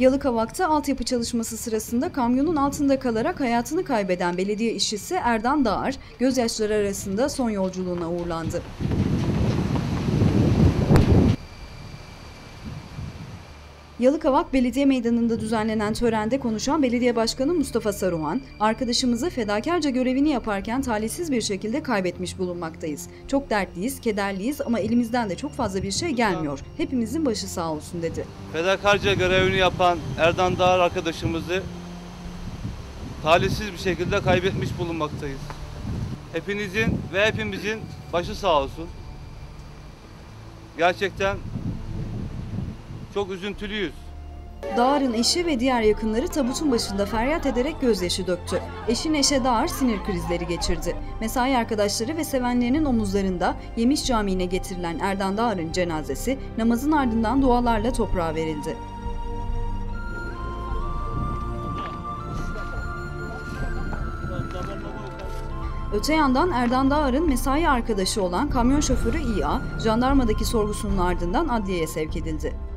Yalıkavak'ta altyapı çalışması sırasında kamyonun altında kalarak hayatını kaybeden belediye işçisi Erdan Dağar, gözyaşları arasında son yolculuğuna uğurlandı. Yalıkavak Belediye Meydanı'nda düzenlenen törende konuşan Belediye Başkanı Mustafa Saruhan, arkadaşımızı fedakarca görevini yaparken talihsiz bir şekilde kaybetmiş bulunmaktayız. Çok dertliyiz, kederliyiz ama elimizden de çok fazla bir şey gelmiyor. Hepimizin başı sağ olsun dedi. fedakarca görevini yapan Erdan Dağar arkadaşımızı talihsiz bir şekilde kaybetmiş bulunmaktayız. Hepinizin ve hepimizin başı sağ olsun. Gerçekten çok üzüntülüyüz. Dağar'ın eşi ve diğer yakınları tabutun başında feryat ederek gözyaşı döktü. Eşi Neşe Dağar sinir krizleri geçirdi. Mesai arkadaşları ve sevenlerinin omuzlarında Yemiş Camii'ne getirilen Erdan Dağar'ın cenazesi namazın ardından dualarla toprağa verildi. Öte yandan Erdan Dağar'ın mesai arkadaşı olan kamyon şoförü İA, jandarmadaki sorgusunun ardından adliyeye sevk edildi.